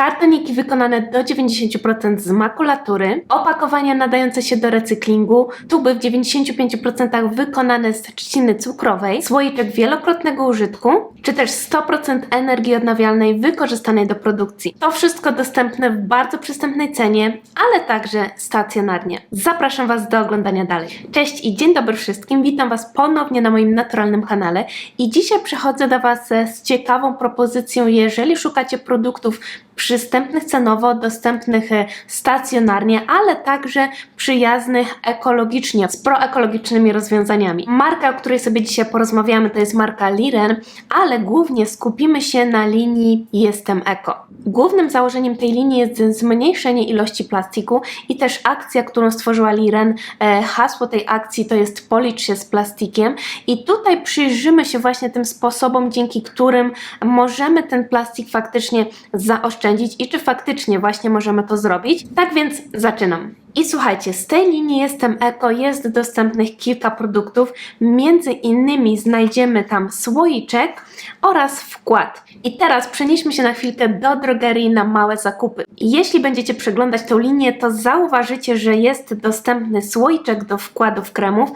kartoniki wykonane do 90% z makulatury, opakowania nadające się do recyklingu, tuby w 95% wykonane z trzciny cukrowej, słoiczek wielokrotnego użytku, czy też 100% energii odnawialnej wykorzystanej do produkcji. To wszystko dostępne w bardzo przystępnej cenie, ale także stacjonarnie. Zapraszam Was do oglądania dalej. Cześć i dzień dobry wszystkim, witam Was ponownie na moim naturalnym kanale i dzisiaj przychodzę do Was z ciekawą propozycją, jeżeli szukacie produktów przystępnych cenowo, dostępnych e, stacjonarnie, ale także przyjaznych ekologicznie, z proekologicznymi rozwiązaniami. Marka, o której sobie dzisiaj porozmawiamy, to jest marka Liren, ale głównie skupimy się na linii Jestem Eko. Głównym założeniem tej linii jest zmniejszenie ilości plastiku i też akcja, którą stworzyła Liren. E, hasło tej akcji to jest policz się z plastikiem i tutaj przyjrzymy się właśnie tym sposobom, dzięki którym możemy ten plastik faktycznie zaoszczędzić i czy faktycznie właśnie możemy to zrobić. Tak więc zaczynam. I słuchajcie, z tej linii Jestem Eko jest dostępnych kilka produktów. Między innymi znajdziemy tam słoiczek oraz wkład. I teraz przenieśmy się na chwilkę do drogerii na małe zakupy. Jeśli będziecie przeglądać tą linię, to zauważycie, że jest dostępny słoiczek do wkładów kremów,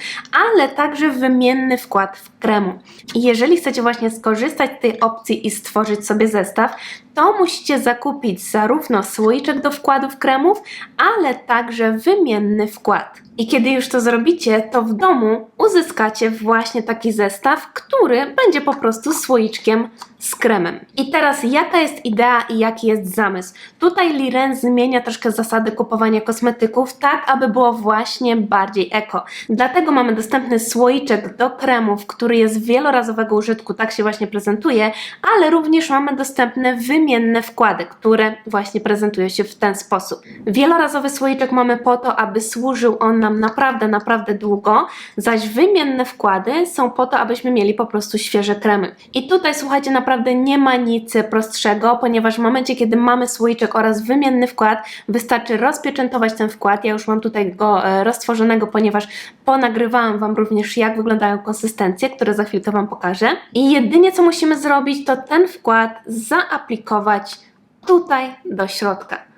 ale także wymienny wkład w kremu. I jeżeli chcecie właśnie skorzystać z tej opcji i stworzyć sobie zestaw, to musicie zakupić zarówno słoiczek do wkładów kremów, ale także wymienny wkład. I kiedy już to zrobicie, to w domu uzyskacie właśnie taki zestaw, który będzie po prostu słoiczkiem z kremem. I teraz jaka jest idea i jaki jest zamysł? Tutaj Liren zmienia troszkę zasady kupowania kosmetyków, tak aby było właśnie bardziej eko. Dlatego mamy dostępny słoiczek do kremów, który jest wielorazowego użytku, tak się właśnie prezentuje, ale również mamy dostępne wymienne wkłady, które właśnie prezentują się w ten sposób. Wielorazowy słoiczek mamy po to, aby służył on nam naprawdę, naprawdę długo, zaś wymienne wkłady są po to, abyśmy mieli po prostu świeże kremy. I tutaj słuchajcie, naprawdę nie ma nic prostszego, ponieważ w momencie, kiedy mamy słoiczek oraz wymienny wkład, wystarczy rozpieczętować ten wkład. Ja już mam tutaj go e, roztworzonego, ponieważ ponagrywałam Wam również, jak wyglądają konsystencje, które za chwilkę Wam pokażę. I jedynie co musimy zrobić, to ten wkład zaaplikować tutaj do środka.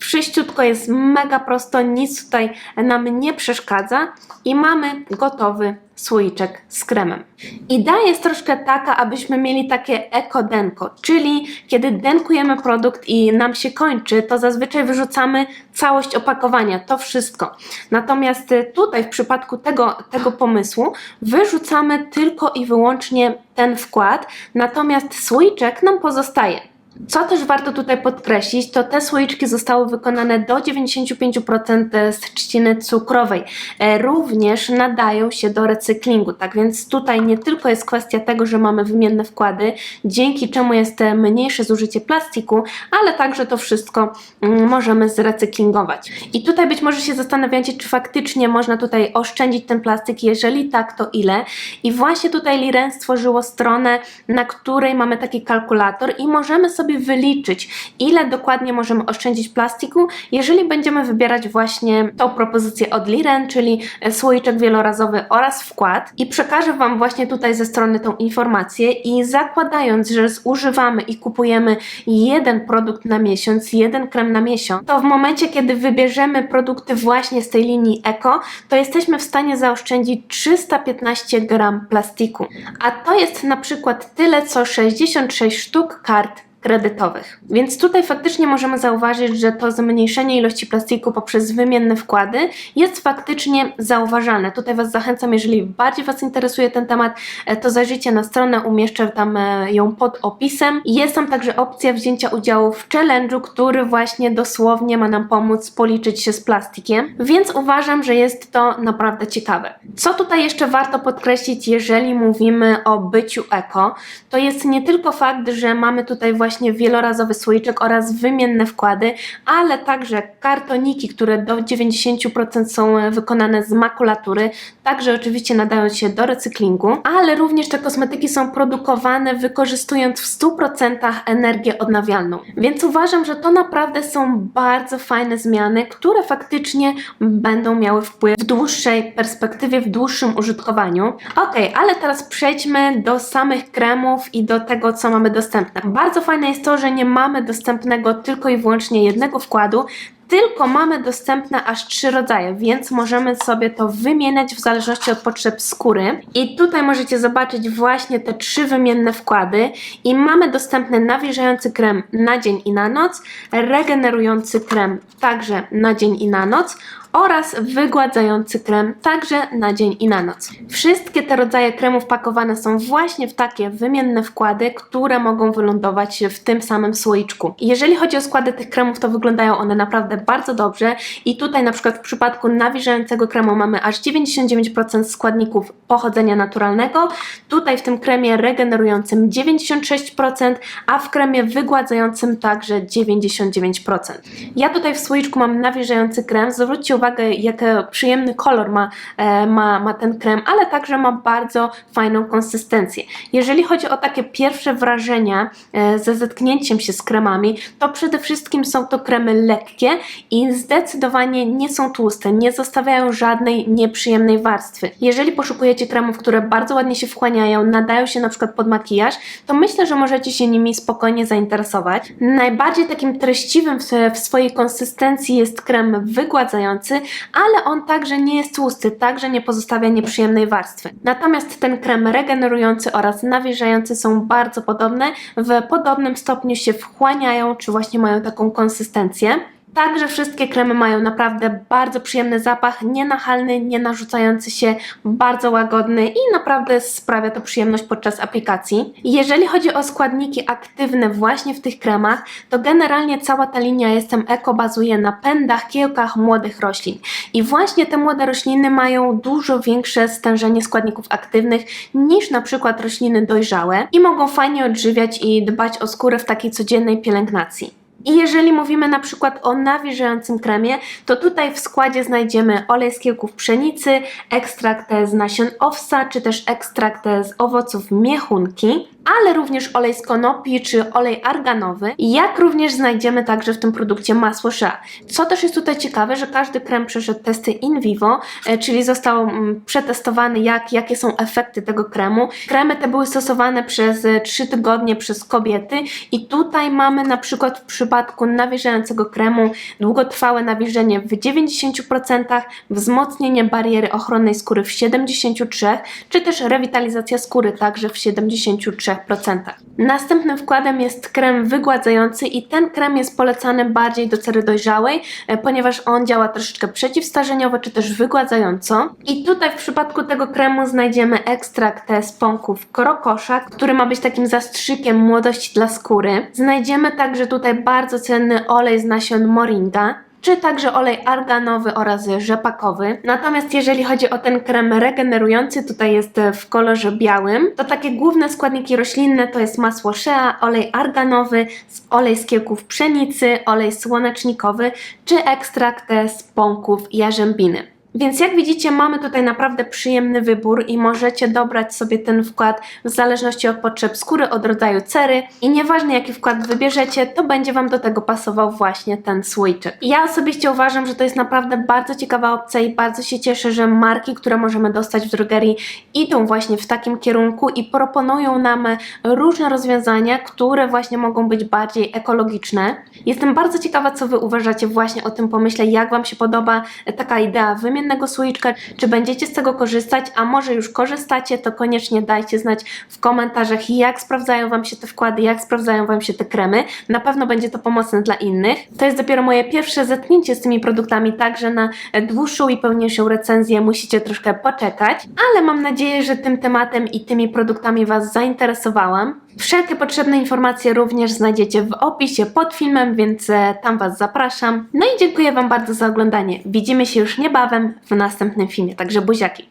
Wszyściutko jest mega prosto, nic tutaj nam nie przeszkadza i mamy gotowy słoiczek z kremem. Idea jest troszkę taka, abyśmy mieli takie eko-denko, czyli kiedy denkujemy produkt i nam się kończy, to zazwyczaj wyrzucamy całość opakowania, to wszystko. Natomiast tutaj w przypadku tego, tego pomysłu wyrzucamy tylko i wyłącznie ten wkład, natomiast słoiczek nam pozostaje. Co też warto tutaj podkreślić, to te słoiczki zostały wykonane do 95% z trzciny cukrowej. E, również nadają się do recyklingu, tak więc tutaj nie tylko jest kwestia tego, że mamy wymienne wkłady, dzięki czemu jest mniejsze zużycie plastiku, ale także to wszystko mm, możemy zrecyklingować. I tutaj być może się zastanawiacie, czy faktycznie można tutaj oszczędzić ten plastik, jeżeli tak, to ile? I właśnie tutaj Liren stworzyło stronę, na której mamy taki kalkulator i możemy sobie sobie wyliczyć, ile dokładnie możemy oszczędzić plastiku, jeżeli będziemy wybierać właśnie tą propozycję od Liren, czyli słoiczek wielorazowy oraz wkład. I przekażę Wam właśnie tutaj ze strony tą informację i zakładając, że zużywamy i kupujemy jeden produkt na miesiąc, jeden krem na miesiąc, to w momencie, kiedy wybierzemy produkty właśnie z tej linii Eko, to jesteśmy w stanie zaoszczędzić 315 gram plastiku. A to jest na przykład tyle, co 66 sztuk kart kredytowych. Więc tutaj faktycznie możemy zauważyć, że to zmniejszenie ilości plastiku poprzez wymienne wkłady jest faktycznie zauważane. Tutaj Was zachęcam, jeżeli bardziej Was interesuje ten temat, e, to zajrzyjcie na stronę, umieszczę tam e, ją pod opisem. Jest tam także opcja wzięcia udziału w challenge'u, który właśnie dosłownie ma nam pomóc policzyć się z plastikiem, więc uważam, że jest to naprawdę ciekawe. Co tutaj jeszcze warto podkreślić, jeżeli mówimy o byciu eko, to jest nie tylko fakt, że mamy tutaj właśnie właśnie wielorazowy słoiczek oraz wymienne wkłady, ale także kartoniki, które do 90% są wykonane z makulatury, także oczywiście nadają się do recyklingu, ale również te kosmetyki są produkowane wykorzystując w 100% energię odnawialną. Więc uważam, że to naprawdę są bardzo fajne zmiany, które faktycznie będą miały wpływ w dłuższej perspektywie, w dłuższym użytkowaniu. Ok, ale teraz przejdźmy do samych kremów i do tego, co mamy dostępne. Bardzo fajne Fajne jest to, że nie mamy dostępnego tylko i wyłącznie jednego wkładu, tylko mamy dostępne aż trzy rodzaje, więc możemy sobie to wymieniać w zależności od potrzeb skóry. I tutaj możecie zobaczyć właśnie te trzy wymienne wkłady i mamy dostępny nawilżający krem na dzień i na noc, regenerujący krem także na dzień i na noc oraz wygładzający krem także na dzień i na noc. Wszystkie te rodzaje kremów pakowane są właśnie w takie wymienne wkłady, które mogą wylądować w tym samym słoiczku. Jeżeli chodzi o składy tych kremów, to wyglądają one naprawdę bardzo dobrze i tutaj na przykład w przypadku nawilżającego kremu mamy aż 99% składników pochodzenia naturalnego, tutaj w tym kremie regenerującym 96%, a w kremie wygładzającym także 99%. Ja tutaj w słoiczku mam nawilżający krem, zwróćcie uwagę jaki przyjemny kolor ma, e, ma, ma ten krem, ale także ma bardzo fajną konsystencję. Jeżeli chodzi o takie pierwsze wrażenia e, ze zetknięciem się z kremami, to przede wszystkim są to kremy lekkie i zdecydowanie nie są tłuste, nie zostawiają żadnej nieprzyjemnej warstwy. Jeżeli poszukujecie kremów, które bardzo ładnie się wchłaniają, nadają się na przykład pod makijaż, to myślę, że możecie się nimi spokojnie zainteresować. Najbardziej takim treściwym w, w swojej konsystencji jest krem wygładzający, ale on także nie jest tłusty, także nie pozostawia nieprzyjemnej warstwy. Natomiast ten krem regenerujący oraz nawilżający są bardzo podobne, w podobnym stopniu się wchłaniają, czy właśnie mają taką konsystencję. Także wszystkie kremy mają naprawdę bardzo przyjemny zapach, nienachalny, nie narzucający się, bardzo łagodny i naprawdę sprawia to przyjemność podczas aplikacji. Jeżeli chodzi o składniki aktywne właśnie w tych kremach, to generalnie cała ta linia Jestem Eko bazuje na pędach, kiełkach młodych roślin. I właśnie te młode rośliny mają dużo większe stężenie składników aktywnych niż na przykład rośliny dojrzałe i mogą fajnie odżywiać i dbać o skórę w takiej codziennej pielęgnacji. I jeżeli mówimy na przykład o nawilżającym kremie, to tutaj w składzie znajdziemy olej z kiełków pszenicy, ekstrakt z nasion owsa, czy też ekstrakt z owoców miechunki, ale również olej z konopi czy olej arganowy, jak również znajdziemy także w tym produkcie masło shea. Co też jest tutaj ciekawe, że każdy krem przeszedł testy in vivo, e, czyli został mm, przetestowany jak, jakie są efekty tego kremu. Kremy te były stosowane przez 3 tygodnie przez kobiety i tutaj mamy na przykład w przypadku nawilżającego kremu długotrwałe nawilżenie w 90%, wzmocnienie bariery ochronnej skóry w 73%, czy też rewitalizacja skóry także w 73%. Następnym wkładem jest krem wygładzający i ten krem jest polecany bardziej do cery dojrzałej, e, ponieważ on działa troszeczkę przeciwstarzeniowo czy też wygładzająco. I tutaj w przypadku tego kremu znajdziemy ekstrakt z pąków krokosza, który ma być takim zastrzykiem młodości dla skóry. Znajdziemy także tutaj bardzo cenny olej z nasion moringa czy także olej arganowy oraz rzepakowy. Natomiast jeżeli chodzi o ten krem regenerujący, tutaj jest w kolorze białym, to takie główne składniki roślinne to jest masło shea, olej arganowy, olej z kiełków pszenicy, olej słonecznikowy czy ekstrakt z pąków jarzębiny. Więc jak widzicie, mamy tutaj naprawdę przyjemny wybór i możecie dobrać sobie ten wkład w zależności od potrzeb skóry, od rodzaju cery i nieważne jaki wkład wybierzecie, to będzie Wam do tego pasował właśnie ten słoiczek. Ja osobiście uważam, że to jest naprawdę bardzo ciekawa opcja i bardzo się cieszę, że marki, które możemy dostać w drogerii idą właśnie w takim kierunku i proponują nam różne rozwiązania, które właśnie mogą być bardziej ekologiczne. Jestem bardzo ciekawa, co Wy uważacie właśnie o tym pomyśle, jak Wam się podoba taka idea wymiany wymiennego słoiczka, czy będziecie z tego korzystać, a może już korzystacie, to koniecznie dajcie znać w komentarzach, jak sprawdzają Wam się te wkłady, jak sprawdzają Wam się te kremy. Na pewno będzie to pomocne dla innych. To jest dopiero moje pierwsze zetknięcie z tymi produktami, także na dłuższą i pełniejszą recenzję musicie troszkę poczekać, ale mam nadzieję, że tym tematem i tymi produktami Was zainteresowałam. Wszelkie potrzebne informacje również znajdziecie w opisie pod filmem, więc e, tam Was zapraszam. No i dziękuję Wam bardzo za oglądanie. Widzimy się już niebawem w następnym filmie, także buziaki.